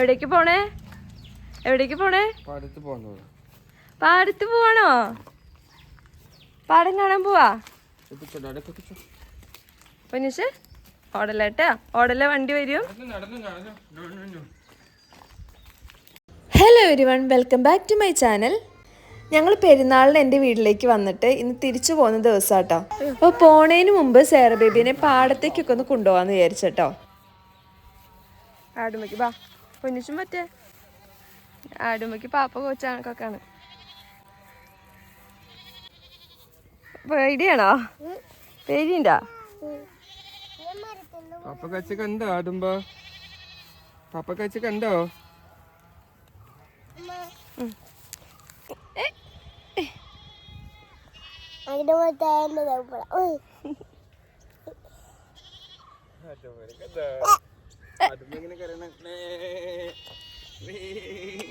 എവിടേക്ക് പോണേ? എവിടേക്ക് പോണേ? പാടത്ത് പോണോ പാടത്ത് പോവാണോ? പാടം കാണാൻ പോവാ? പൊന്നിച്ച് ഓടലേട്ടാ ഓടല വണ്ടി വരും. Hello everyone welcome back to my channel ഞങ്ങൾ പെരുന്നാളിന് എന്റെ വീട്ടിലേക്ക് വന്നിട്ട് ഇന്ന് തിരിച്ചു പോകുന്ന ദിവസം കേട്ടോ അപ്പോൾ പോണേന് മുമ്പ് സേറ ബേബീനെ പാടത്തേക്കൊക്കെ ഒന്ന് കൊണ്ടുപോകാന്ന് വിചാരിച്ചോ ആടുമ്പോ പൊന്നിച്ചും പറ്റേ ആടുമ്പക്ക് പാപ്പ കൊച്ചാണക്കൊക്കെയാണ് പേടിയാണോ? പേടിയുണ്ടോ? പാപ്പ കച്ച കണ്ടോ ആടുമ്പോ? പാപ്പ കച്ച കണ്ടോ?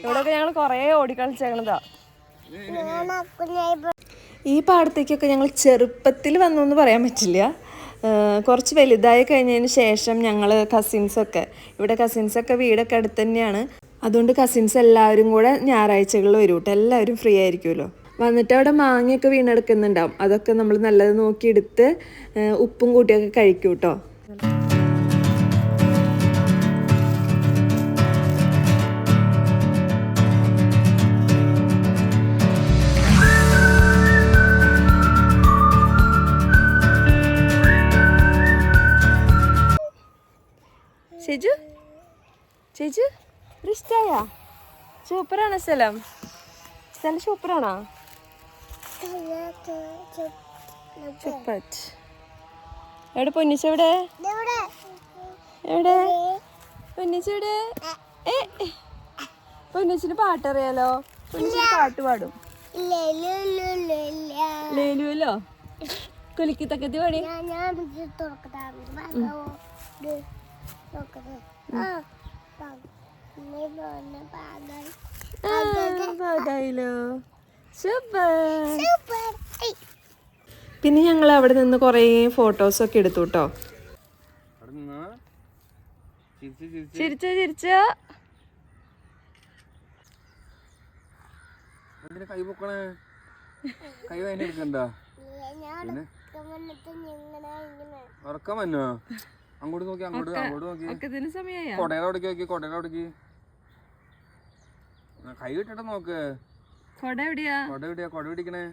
ഇവിടെയൊക്കെ ഞങ്ങൾ കുറേ ഓടിക്കളിച്ചേക്കണതാ. ഈ പാടത്തേക്കൊക്കെ ഞങ്ങൾ ചെറുപ്പത്തിൽ വന്നു എന്ന് പറയാൻ പറ്റില്ല. കുറച്ച് വലുതായി കഴിഞ്ഞതിന് ശേഷം ഞങ്ങൾ കസിൻസൊക്കെ ഇവിടെ കസിൻസൊക്കെ വീടൊക്കെ അടുത്ത് തന്നെയാണ് അതുകൊണ്ട് കസിൻസ് എല്ലാവരും കൂടെ ഞായറാഴ്ചകളിൽ വരും കേട്ടോ എല്ലാവരും ഫ്രീ ആയിരിക്കുമല്ലോ. വന്നിട്ട് അവിടെ മാങ്ങയൊക്കെ വീണെടുക്കുന്നുണ്ടാവും. അതൊക്കെ നമ്മൾ നല്ലത് നോക്കിയെടുത്ത് എടുത്ത് ഉപ്പും കൂട്ടിയൊക്കെ കഴിക്കും കേട്ടോ ചേച്ചു? ഇത് ഇഷ്ടായ സൂപ്പറാണ് സ്ഥലം. സ്ഥലം സൂപ്പറാണോ? എവിടെ പൊന്നിച്ച എവിടെ? എവിടെ? പൊന്നിച്ച എവിടെ? ഏ പൊന്നിച്ചിന് പാട്ടറിയാലോ? പൊന്നിച്ചിന് പാട്ട് പാടും. ലേലുവല്ലോ കുലുക്കി തക്കത്തി പാടി. ആ, പാടായില്ലോ സൂപ്പർ. പിന്നെ ഞങ്ങൾ അവിടെ നിന്ന് കുറേ ഫോട്ടോസൊക്കെ എടുത്തു കേട്ടോ. അവിടെ നിന്നാ ചിരിച്ച് ചിരിച്ച് കൈ പൊക്കണേ? കൈ എടുക്കണ്ട പിന്നെ? ഉറക്കം വന്നോ? അങ്ങോട്ട് നോക്കി അങ്ങോട്ട് അങ്ങോട്ട് നോക്കി. ഒക്കെ ഇതിന് സമയയാ? കൊടയുടെ അവിടേക്ക് നോക്കി കൊടയുടെ അവിടേക്ക്. കൈ വിട്ടിട്ട് നോക്ക്. കൊട എവിടെയാ? കൊട എവിടെയാ? കൊട പിടിക്കണേ.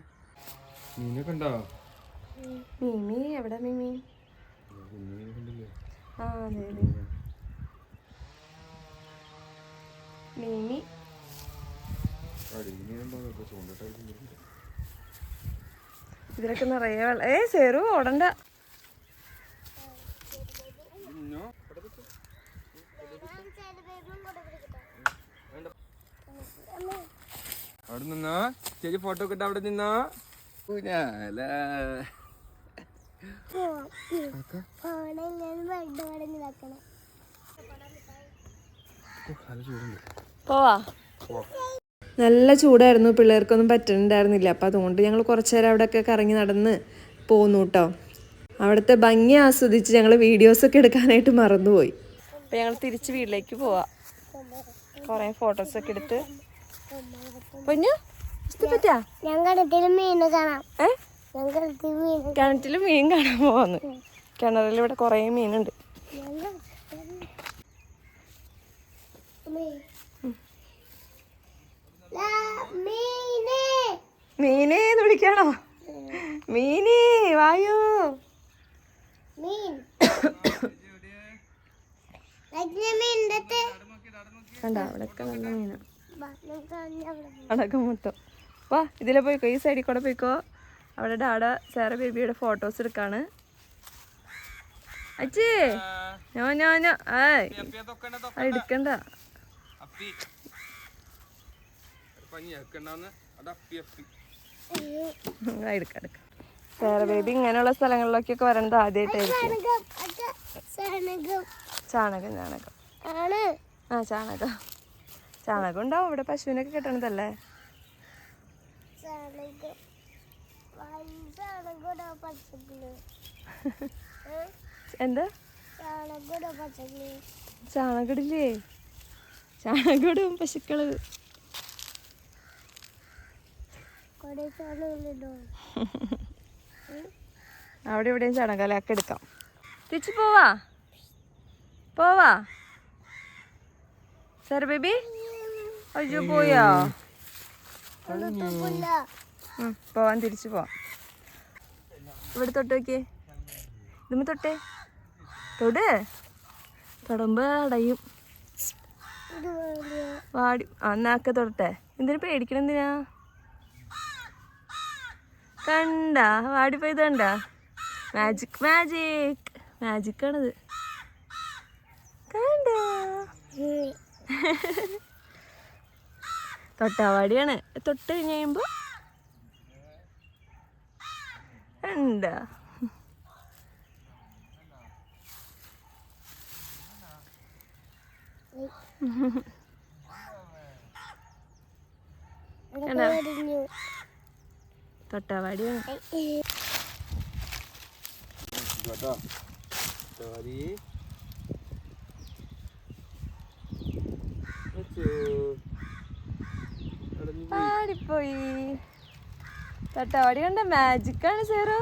മീനെ കണ്ടോ മിമി എവിടെ മിമി? ആ അതെ അതെ. മിമി. ഇതിലൊക്കെ നിറയെ വെള്ളം ഏ ചെറു ഓടണ്ട. അവിടെ നിന്നോ ചേച്ചി ഫോട്ടോ ഒക്കെ അവിടെ നിന്നോ ഊഞ്ഞാല. പോവാ. നല്ല ചൂടായിരുന്നു പിള്ളേർക്കൊന്നും പറ്റുന്നുണ്ടായിരുന്നില്ല അപ്പം അതുകൊണ്ട് ഞങ്ങൾ കുറച്ച് നേരം അവിടെയൊക്കെ കറങ്ങി നടന്ന് പോന്നു കേട്ടോ അവിടുത്തെ ഭംഗി ആസ്വദിച്ച് ഞങ്ങൾ വീഡിയോസൊക്കെ എടുക്കാനായിട്ട് മറന്നുപോയി. അപ്പം ഞങ്ങൾ തിരിച്ച് വീട്ടിലേക്ക് പോവാ. കുറേ ഫോട്ടോസൊക്കെ എടുത്ത്. പൊന്നു മീൻ കിണറ്റിൽ മീൻ കാണാൻ പോവാന്ന്. കിണറിൽ ഇവിടെ കുറേ മീനുണ്ട്. മീനേന്ന് മീനേ എന്ന് വിളിക്കാണോ? മീനേ വായു. മീൻ. കണ്ട അവിടെയൊക്കെ നല്ല മീനാ വാ ഇതിലെ പോയിക്കോ ഈ സൈഡിൽ കൂടെ പോയിക്കോ അവിടെ ഡാഡ സാറ ബേബിയുടെ ഫോട്ടോസ് എടുക്കാണ് അച്ഛേ ഞാ ഞാ ഞാ എടുക്കണ്ട സാറ ബേബി ഇങ്ങനെയുള്ള സ്ഥലങ്ങളിലേക്കൊക്കെ വരണത് ആദ്യമായിട്ടായിരിക്കും ചാണകം ചാണകം. ആ ചാണകം. ചാണകം ഉണ്ടാവും ഇവിടെ പശുവിനൊക്കെ കിട്ടണതല്ലേ? എന്താ? ചാണകടില്ലേ ചാണകടും പശുക്കൾ. കുറെ സാധനങ്ങളിടോ അവിടെ ഇവിടെയും ചാണകലൊക്കെ എടുക്കാം. തിരിച്ചു പോവാ. പോവാ? Sir baby? അയ്യോ പോയാ? പോവാൻ തിരിച്ചു പോവാം. ഇവിടെ തൊട്ട് നോക്കിയേ. ഇതുമ്മ തൊട്ടേ. തൊട്. തൊടുമ്പോ അടയും. വാടി. ആ നാക്ക തൊടട്ടെ. എന്തിനു പേടിക്കണം എന്തിനാ? കണ്ട വാടിപ്പോയത് കണ്ട മാജിക് മാജിക്. മാജിക് ആണിത് കണ്ട തൊട്ടാവാടിയാണ്. തൊട്ട് കഴിഞ്ഞ് കഴിയുമ്പോ എന്താ? തൊട്ടാവാടിയാണ്. കേട്ടോ സോറി തട്ടവാടി കണ്ട മാജിക് ആണ് സേറോ.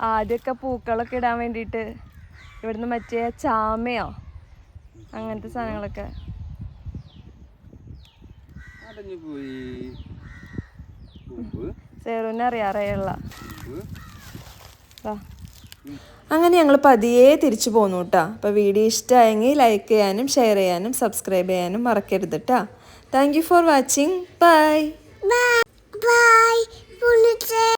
ആദ്യമൊക്കെ പൂക്കളൊക്കെ ഇടാൻ വേണ്ടിയിട്ട് ഇവിടുന്ന് മറ്റേ ചാമയോ അങ്ങനത്തെ സാധനങ്ങളൊക്കെ. സെറൂനെ പോയി. ഉള്ള അങ്ങനെ ഞങ്ങൾ പതിയെ തിരിച്ചു പോന്നു കേട്ടോ അപ്പോൾ വീഡിയോ ഇഷ്ടമായെങ്കിൽ ലൈക്ക് ചെയ്യാനും ഷെയർ ചെയ്യാനും സബ്സ്ക്രൈബ് ചെയ്യാനും മറക്കരുത് കേട്ടോ താങ്ക് ഫോർ വാച്ചിങ് ബൈ